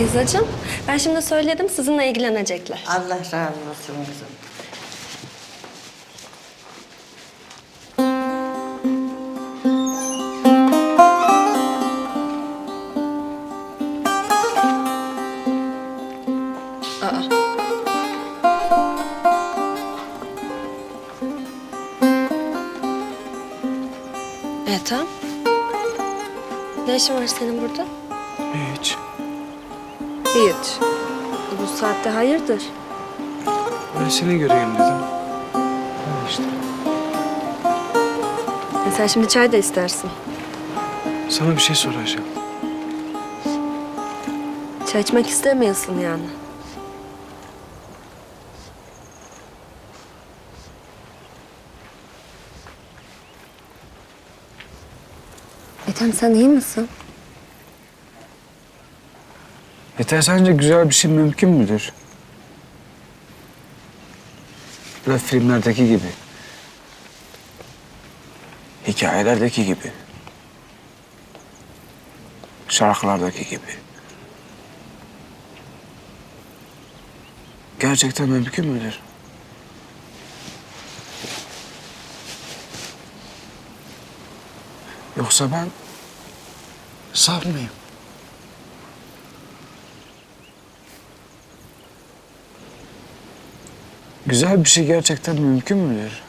Feyzacığım, ben şimdi söyledim sizinle ilgilenecekler. Allah razı olsun kızım. Ethem. Ne işin var senin burada? Hiç. Bu saatte hayırdır? Ben seni göreyim dedim. Öyle işte. E sen şimdi çay da istersin. Sana bir şey soracağım. Çay içmek istemiyorsun yani. Ethem sen iyi misin? Yeter sence güzel bir şey mümkün müdür? Böyle filmlerdeki gibi. Hikayelerdeki gibi. Şarkılardaki gibi. Gerçekten mümkün müdür? Yoksa ben saf mıyım? Güzel bir şey gerçekten mümkün müdür?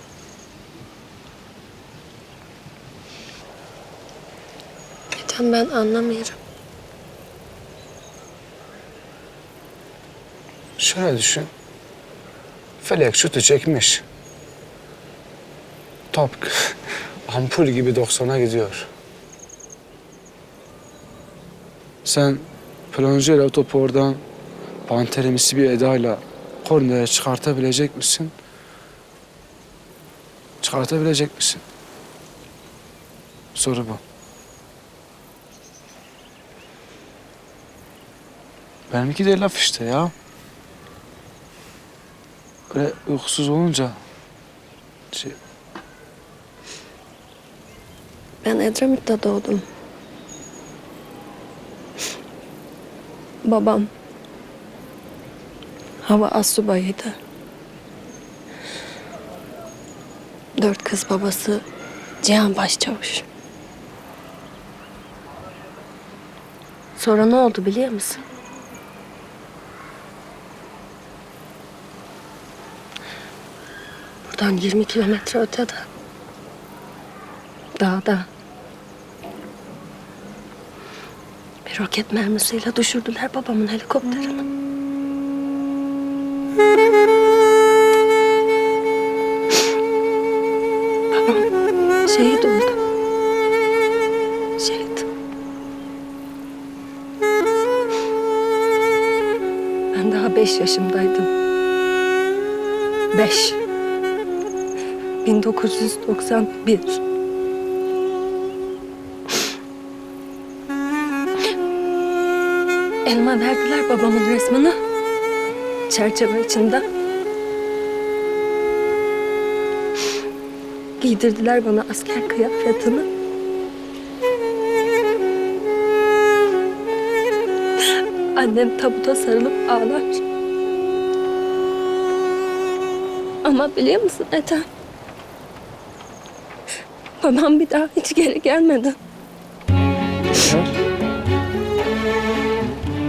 Ethem ben anlamıyorum. Şöyle düşün. Felek şutu çekmiş. Top ampul gibi 90'a gidiyor. Sen plonjeyle o topu oradan panterimsi bir edayla kornere çıkartabilecek misin? Çıkartabilecek misin? Soru bu. Benimki de laf işte ya. Böyle uykusuz olunca şey, Ben Edremit'te doğdum. Babam hava asubayıydı. Dört kız babası Cihan Başçavuş. Sonra ne oldu biliyor musun? Buradan 20 kilometre ötede. Dağda. Bir roket mermisiyle düşürdüler babamın helikopterini. Babam şehit oldu. Şehit. Ben daha beş yaşımdaydım. Beş. 1991. Elma verdiler babamın resmini. Çerçeve içinde. Giydirdiler bana asker kıyafetini. Annem tabuta sarılıp ağlar. Ama biliyor musun Ethem? Babam bir daha hiç geri gelmedi.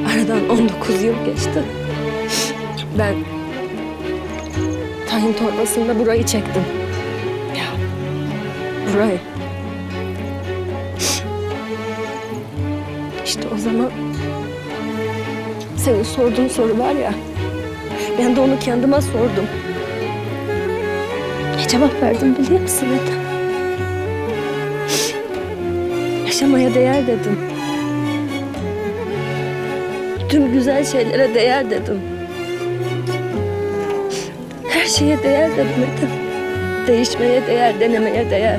Aradan 19 yıl geçti. Ben tayin torbasında burayı çektim. Ya burayı. İşte o zaman senin sorduğun soru var ya. Ben de onu kendime sordum. Ne cevap verdim biliyor musun Ethem? Yaşamaya değer dedim. Tüm güzel şeylere değer dedim. Her şeye değer dedim Ethem. Değişmeye değer, denemeye değer.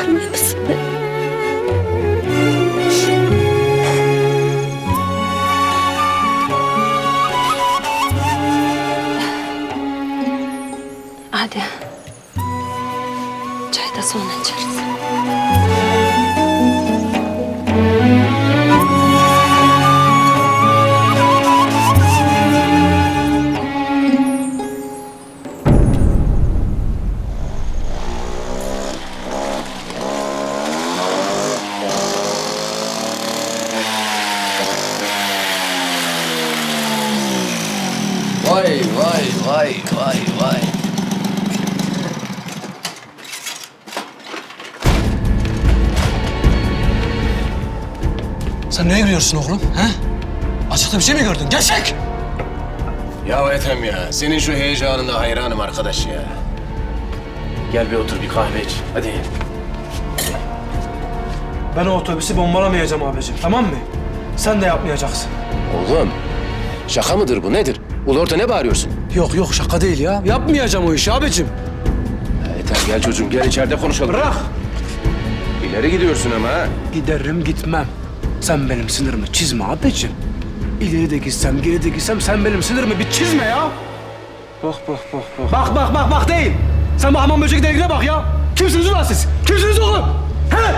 Anlıyor musun? Hadi. Çay da sonra içeriz. Sen neye gülüyorsun oğlum? He? Açıkta bir şey mi gördün? Gerçek! Ya Ethem ya, senin şu heyecanına hayranım arkadaş ya. Gel bir otur bir kahve iç. Hadi. Ben o otobüsü bombalamayacağım abicim. Tamam mı? Sen de yapmayacaksın. Oğlum, şaka mıdır bu nedir? Ulu orta ne bağırıyorsun? Yok yok şaka değil ya. Yapmayacağım o işi abicim. Ethem gel çocuğum gel içeride konuşalım. Bırak. İleri gidiyorsun ama ha. Giderim gitmem. Sen benim sınırımı çizme abicim. İleri de gitsem, geri de gitsem sen benim sınırımı bir çizme ya. Bak bak bak bak. Bak bak bak bak değil. Sen bu hamam böceklerine bak ya. Kimsiniz ulan siz? Kimsiniz oğlum? He?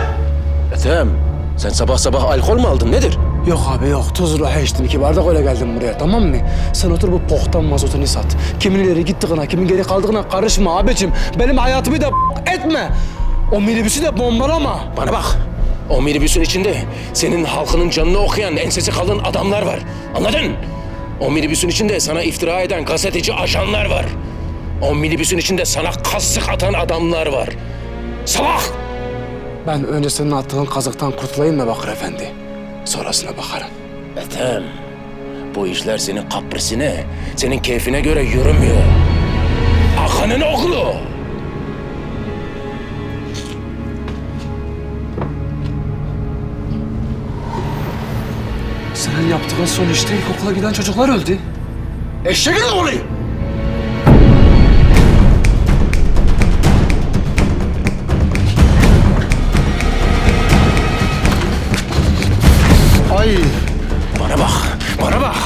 Ethem, sen sabah sabah alkol mu aldın nedir? Yok abi yok. Tuzlu içtim. iki bardak öyle geldim buraya tamam mı? Sen otur bu pohtan mazotunu sat. Kimin ileri gittiğine, kimin geri kaldığına karışma abicim. Benim hayatımı da etme. O minibüsü de bombalama. Bana bak. O minibüsün içinde senin halkının canını okuyan ensesi kalın adamlar var. Anladın? O minibüsün içinde sana iftira eden gazeteci ajanlar var. O minibüsün içinde sana kasık atan adamlar var. Salak! Ben önce senin attığın kazıktan kurtulayım da Bakır Efendi. Sonrasına bakarım. Ethem, bu işler senin kaprisine, senin keyfine göre yürümüyor. Akanın oğlu. Senin yaptığın son işte ilkokula giden çocuklar öldü. Eşeğin oğlu! Bana bak, bana bak.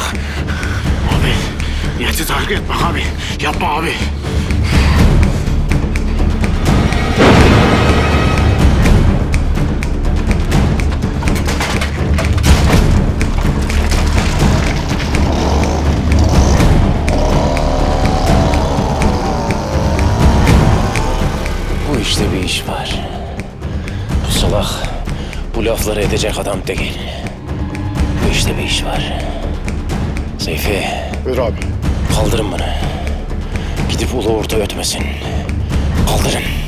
Abi, niyeti takip etme abi. Yapma abi. Lafları edecek adam değil. Bu işte bir iş var. Seyfi Buyur abi. kaldırın bunu. Gidip ulu orta ötmesin. Kaldırın.